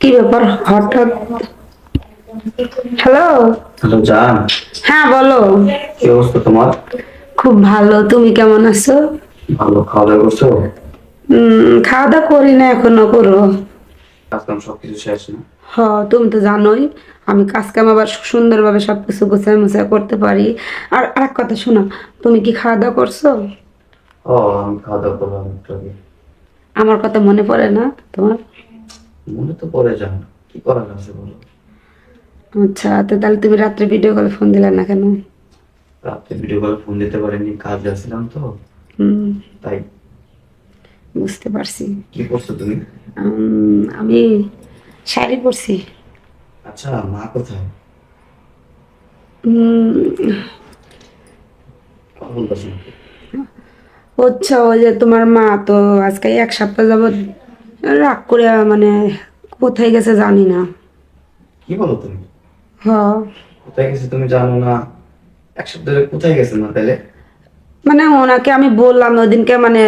কি ব্যাপার? হঠাৎ হ্যালো হ্যালো জান। হ্যাঁ বলো। কি অবস্থা তোমার? খুব ভালো তুমি কেমন আছো? ভালো খাওয়া দাওয়া করছ? খাওয়া দাওয়া করি না এখনও করব সবকিছু শেষ না? হ তুমি তো জানোই আমি কাজ কাম আবার সুন্দরভাবে সবকিছু গোছায় মুছায় করতে পারি। আর আরেক কথা শোনো তুমি কি খাওয়া দাওয়া করছ? ও আমি খাওয়া দাওয়া করলাম আমার কথা মনে পড়ে না তোমার? মনে তো পড়ে যান কি করার আছে বলো? আচ্ছা তো তাহলে তুমি রাত্রে ভিডিও কলে ফোন দিলে না কেন? রাত্রে ভিডিও কলে ফোন দিতে পারিনি কাজে তো। হুম। তাই বুঝতে পারছি। কি করছ তুমি? আমি শাড়ি পরছি। আচ্ছা মা কোথায়? ওই যে তোমার মা তো আজকে এক সপ্তাহ যাবৎ রাগ করে মানে কোথায় গেছে জানি না। কি বলো তুমি? হ কোথায় গেছে তুমি জানো না? এক সপ্তাহ ধরে কোথায় গেছে না তাহলে? মানে ওনাকে আমি বললাম ওদিনকে মানে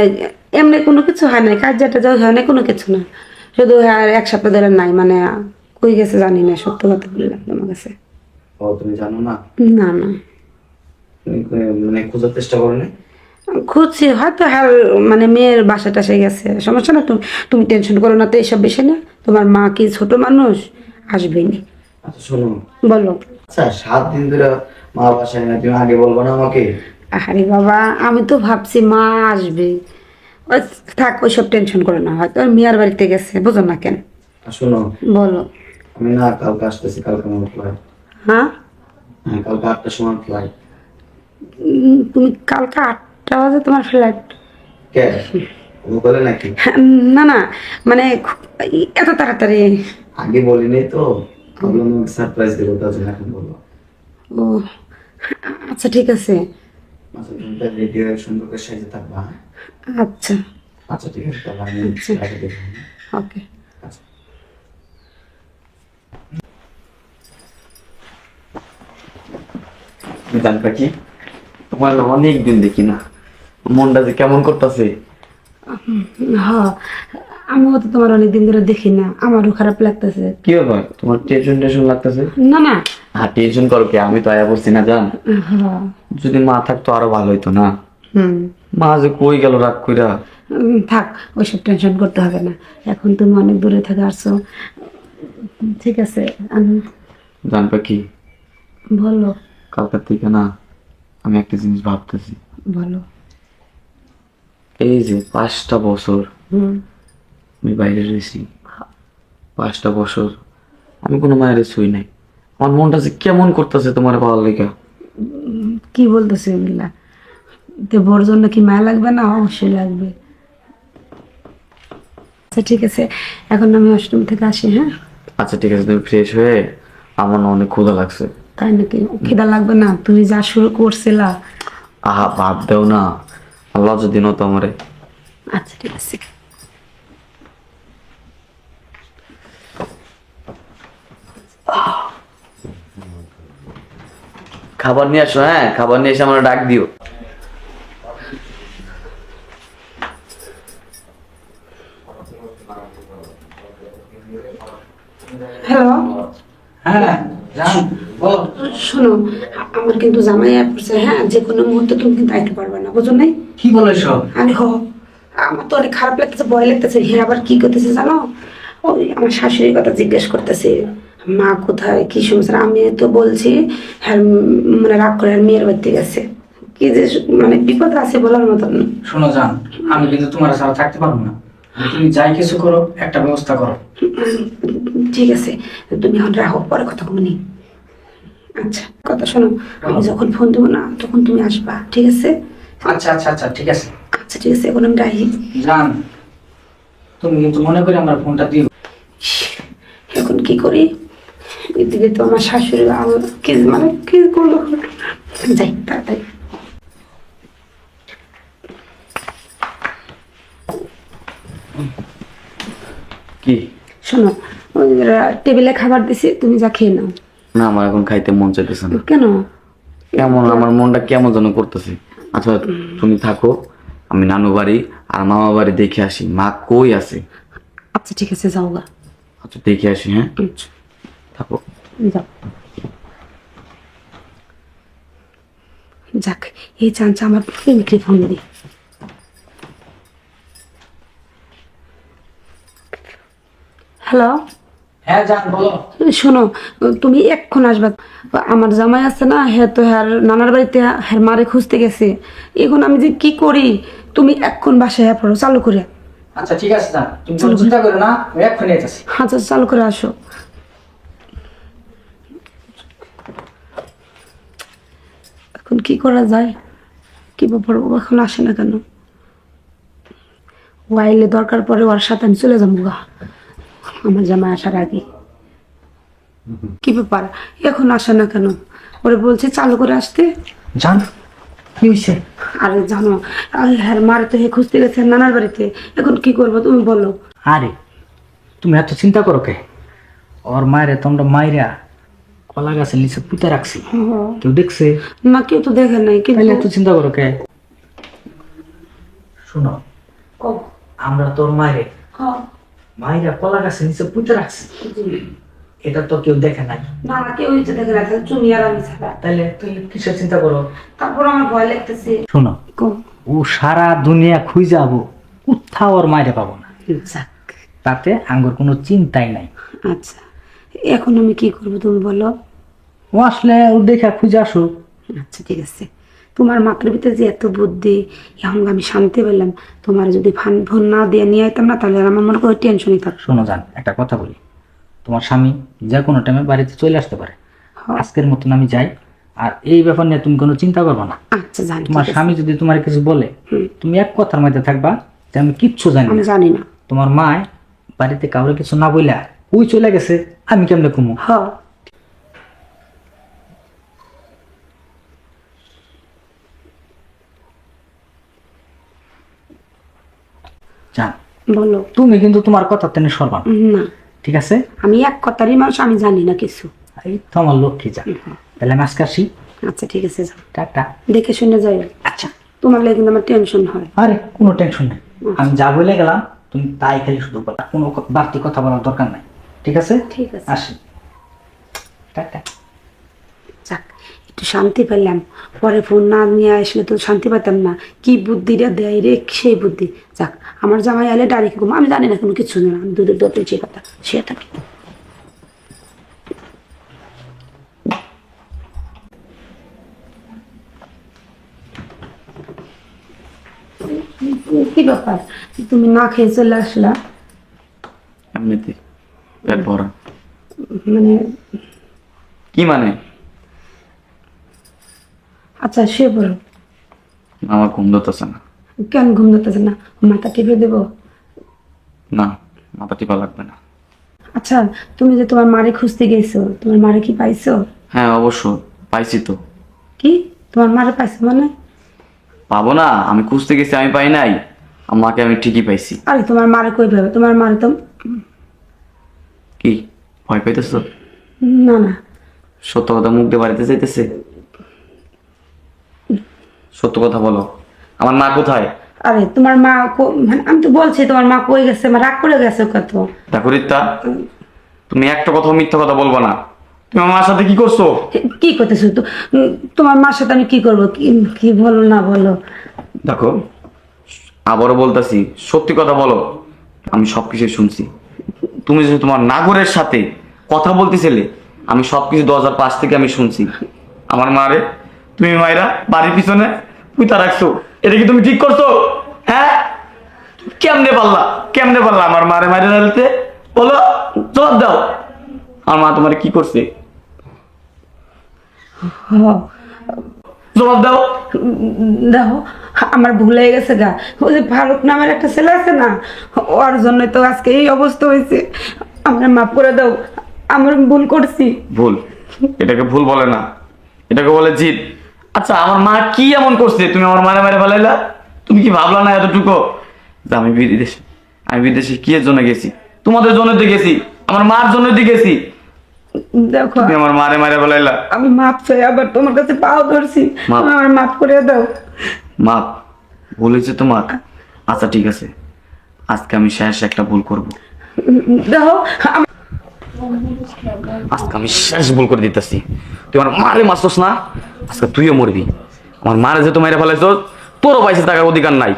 এমনি কোনো কিছু হয় না কাজ যেটা যা হয় না কোনো কিছু না। শুধু হ্যাঁ এক সপ্তাহ ধরে নাই মানে কই গেছে জানি না সত্য কথা বললাম তোমার কাছে। ও তুমি জানো না? না না। তুমি মানে খোঁজার চেষ্টা করো না খুঁজছি হয়তো হ্যাঁ মানে মেয়ের বাসা টাসে গেছে। সমস্যা না তুমি তুমি টেনশন করো না তো এইসব বিষয় না তোমার মা কি ছোট মানুষ? আচ্ছা শোনো। বলো। আচ্ছা সাত দিন ধরে মা বাসায় না তুমি আগে বলব না আমাকে? আরে বাবা আমি তো ভাবছি মা আসবে। থাক ওইসব টেনশন করো না হয়তো মেয়ের বাড়িতে গেছে বুঝো না কেন। শোনো বলো। আমি না কালকে আসতেছি কালকে আমার ফ্লাইট হ্যাঁ? হ্যাঁ কালকে আটটার সময় ফ্লাইট তুমি কালকে বাজে তোমার বলে নাকি? না না মানে এত তাড়াতাড়ি। আগে বলিনি তো। ভাবলাম সারপ্রাইজ দেবো তার জন্য এখন বলব। ও আচ্ছা ঠিক আছে। আচ্ছা তুমি রেডি হয়ে সুন্দর করে সাজে থাকবা হ্যাঁ? আচ্ছা। আচ্ছা ঠিক আছে তাহলে আমি আচ্ছা। আগে দেখব হ্যাঁ? ওকে। আচ্ছা। পাখি তোমার অনেক দিন দেখি না। মনটা যে কেমন করতেছে? হ্যাঁ আমিও তো তোমার অনেকদিন ধরে দেখি না। আমারও খারাপ লাগতেছে। কি ব্যাপার? তোমার টেনশন টেনশন লাগতেছে? না না। হ্যাঁ টেনশন করো কি? আমি তো আয়া বলছি না জান। যদি মা থাকতো আরও ভালো হইতো না? হুম। মা যে কই গেল রাগ কইরা? থাক ওইসব টেনশন করতে হবে না। এখন তুমি অনেক দূরে থেকে আসছো। ঠিক আছে আমি জান পাখি বলো। কালকার থেকে না আমি একটা জিনিস ভাবতেছি। বলো। এই যে পাঁচটা বছর আমি বাইরে রয়েছি। পাঁচটা বছর আমি কোনো মায়ের ছুই নাই। আমার মনটা যে কেমন করতেছে তোমার পাওয়ার লেখা কি বলতেছে এগুলা? তো বোর জন্য কি মায়া লাগবে না? অবশ্যই লাগবে। আচ্ছা ঠিক আছে। এখন আমি অষ্টম থেকে আসি হ্যাঁ? আচ্ছা ঠিক আছে তুমি ফ্রেশ হয়ে আমার না অনেক ক্ষুধা লাগছে। তাই নাকি? খিদা লাগবে না? তুমি যা শুরু করছিলা। আহা ভাত দেও না। আল্লাহ যদি নত আমারে। আচ্ছা ঠিক আছে। খাবার নিয়ে আসো হ্যাঁ? খাবার নিয়ে এসে আমার ডাক দিও হ্যালো হ্যাঁ জান বল শোনো আমার কিন্তু জামাই আয়া পড়ছে হ্যাঁ? যে কোনো মুহূর্তে তুমি কিন্তু আইতে পারবে না বুঝো নাই? কি বলে সব আমি হ আমার তো অনেক খারাপ লাগতেছে ভয় লাগতেছে। হ্যাঁ আবার কি করতেছে জানো? ওই আমার শাশুড়ির কথা জিজ্ঞেস করতেছে মা কোথায়? কি সমস্যা? আমি তো বলছি হ্যাঁ মানে রাগ করে আর মেয়ের বাড়িতে গেছে। কি যে মানে বিপদ আছে বলার মতন। শোনো জান আমি কিন্তু তোমার ছাড়া থাকতে পারব না। তুমি যাই কিছু করো একটা ব্যবস্থা করো। ঠিক আছে তুমি এখন রাখো পরে কথা বলি আচ্ছা কথা শোনো আমি যখন ফোন দেবো না তখন তুমি আসবা ঠিক আছে? আচ্ছা আচ্ছা আচ্ছা ঠিক আছে। আচ্ছা ঠিক আছে এখন আমি রাখি। জান তুমি কিন্তু মনে করে আমার ফোনটা দিও। এখন কি করি? এদিকে তো আমার শাশুড়ি আমার কি মানে কি করল? যাই তাড়াতাড়ি। কি? শোনো টেবিলে খাবার দিছি তুমি যা খেয়ে নাও। না আমার এখন খাইতে মন চাইতেছে না। কেন? কেমন আমার মনটা কেমন যেন করতেছে। আচ্ছা তুমি থাকো আমি নানু বাড়ি আর মামা বাড়ি দেখে আসি। মা কই আছে? আচ্ছা ঠিক আছে যাও গা। আচ্ছা দেখে আসি হ্যাঁ? থাকো। যাও। যাক এই চান্স আমার প্রেমিককে ফোন দিই হ্যালো? হ্যাঁ শোনো তুমি এক্ষণ আসবা। আমার জামাই আছে না হ্যাঁ তো হ্যার নানার বাড়িতে হ্যার মারে খুঁজতে গেছে। এখন আমি যে কি করি? তুমি এক্ষণ বাসায় হ্যাঁ পড়ো চালু করে। আচ্ছা ঠিক আছে জান। তুমি চিন্তা করো। না আমি এক্ষুনি যেতেছি আচ্ছা চালু করে আসো। এখন কি করা যায়? কি ব্যাপার এখন আসে না কেন? ও আইলে দরকার পরে ওর সাথে আমি চলে যাব গা। আমার জামাই আসার আগে। কি ব্যাপার? এখন আসে না কেন? ওরে বলছে চালু করে আসতে। জান কি হয়েছে আরে জানো হ্যাঁ মারে তো হে খুঁজতে গেছে নানার বাড়িতে। এখন কি করব তুমি বলো। আরে তুমি এত চিন্তা করো কে? ওর মায়েরে তোমরা মাইরা কলা গাছের নিচে পুঁতে রাখছি। কেউ দেখছে? না কেউ তো দেখে নাই কিন্তু এত চিন্তা করো কে? শোনো আমরা তোর মায়েরে মাইরা কলা গাছের নিচে পুঁতে রাখছি। এটা তো কেউ দেখে নাই। না না কেউ দেখে না তাহলে তুমি আর আমি ছাড়া। তাহলে তুই কিসের চিন্তা করো? তারপর আমার ভয় লাগতেছে। শোনো ও সারা দুনিয়া খুঁজে যাব কোথাও ওর মায়েরে পাবো না। যাক। তাতে আঙ্গুর কোনো চিন্তাই নাই। আচ্ছা এখন আমি কি করব তুমি বলো। ও আসলে ও দেখে খুঁজে আসো আচ্ছা ঠিক আছে। তোমার মাথার ভিতরে যে এত বুদ্ধি এখন আমি শান্তি পেলাম। তোমার যদি ফান ফোন না দিয়ে নিয়ে আইতাম না তাহলে আমার মনে করো টেনশনই থাকতো শোনো জান একটা কথা বলি। তোমার স্বামী যে কোনো টাইমে বাড়িতে চলে আসতে পারে। হ্যাঁ। আজকের মতন আমি যাই আর এই ব্যাপার নিয়ে তুমি কোনো চিন্তা করবে না। আচ্ছা জানি তোমার স্বামী যদি তোমার কিছু বলে তুমি এক কথার মধ্যে থাকবা যে আমি কিচ্ছু জানি আমি না জানি না। তোমার মা বাড়িতে কাউরে কিছু না বইলা ওই চলে গেছে আমি কেমনে কমু হ জান বলো। তুমি কিন্তু তোমার কথা তেনে সরবা না, ঠিক আছে? আমি এক কথারই মানুষ আমি জানি না কিছু। এই তো আমার লক্ষ্মী যান তাহলে আমি আজকে আসি। আচ্ছা ঠিক আছে যাও। টাটা। দেখে শুনে যাই আচ্ছা। তোমার লাগে কিন্তু আমার টেনশন হয়। আরে কোনো টেনশন নেই। আমি যা বলে গেলাম তুমি তাই খালি শুধু বলা। কোনো বাড়তি কথা বলার দরকার নাই। ঠিক আছে? ঠিক আছে। আসি। টাটা। একটু শান্তি পেলাম পরে ফোন না নিয়ে আসলে তো শান্তি পেতাম না। কি বুদ্ধিটা দেয় রে? সেই বুদ্ধি। যাক আমার জামাই আলে ডাইরেক্ট ঘুম। আমি জানি না কোনো কিছু না। আমি দুধের দতে যে কথা সে থাকি কি ব্যাপার? তুমি না খেয়ে চলে আসলা? এমনিতে পেট ভরা মানে কি মানে? আচ্ছা সে বলো আমার ঘুম ধরতেছে না। কেন ঘুম ধরতেছে না? মাথা টিপে দেবো? না মাথা টিপা লাগবে না। আচ্ছা তুমি যে তোমার মারে খুঁজতে গেছো তোমার মারে কি পাইছো? হ্যাঁ অবশ্য পাইছি তো। কি? তোমার মারে পাইছো মানে? পাবো না আমি খুঁজতে গেছি আমি পাই নাই। আমাকে আমি ঠিকই পাইছি। আরে তোমার মারে কই পাবে? তোমার মারে তো কি ভয় পাইতেছ? না না। সত্য কথা মুখ দিয়ে বাড়িতে যাইতেছে সত্য কথা বলো। আমার মা কোথায়? আরে তোমার মা কো- মানে আমি তো বলছি তোমার মা কই গেছে? মা রাগ করে গেছে কত দেখো রিত্তা তুমি একটা কথা মিথ্যা কথা বলব না। তুমি আমার সাথে কি করছ? কি করতেছো তো? উম, তোমার মার সাথে আমি কি করব? কি কি বলো না বলো। দেখো আবারও বলতাছি সত্যি কথা বলো আমি সব সবকিছু শুনছি। তুমি যে তোমার নাগরের সাথে কথা বলতেছিলে আমি সবকিছু দু হাজার পাঁচ থেকে আমি শুনছি। আমার মারে তুমি মাইরা বাড়ির পিছনে পুঁতা রাখছো। এটা কি তুমি ঠিক করছ? হ্যাঁ? কেমনে পারলা? কেমনে পারলা আমার মারে মারে রাখতে বলো জবাব দাও। আমার মা তোমার কি করছে? জবাব দাও। দেখো আমার ভুল হয়ে গেছে গা। ওই যে ফারুক নামের একটা ছেলে আছে না ওর জন্য তো আজকে এই অবস্থা হয়েছে। আমরা মাফ করে দাও আমরা ভুল করছি। ভুল। এটাকে ভুল বলে না। এটাকে বলে জিত আচ্ছা আমার মা কি এমন করছে? তুমি আমার মারে মারে ফেলাইলা? তুমি কি ভাবলা না এতটুকু? যে আমি বিদেশে আমি বিদেশে কি জন্য গেছি? তোমাদের জন্য তো গেছি আমার মার জন্য তো গেছি। দেখো তুমি আমার মারে মারে ফেলাইলা। আমি মাপ চাই আবার তোমার কাছে পাও ধরছি। তুমি আমার মাফ করে দাও। মা ভুল হয়েছে তোমার? আচ্ছা ঠিক আছে। আজকে আমি শেষ একটা ভুল করব। দেখো আজকে আমি শেষ ভুল করে দিতেছি। তুই আমার মারে মারছস না? আজকে তুইও মরবি। আমার মারা যে তো মেরে ফেলাইছ তোরও পয়সা টাকার অধিকার নাই।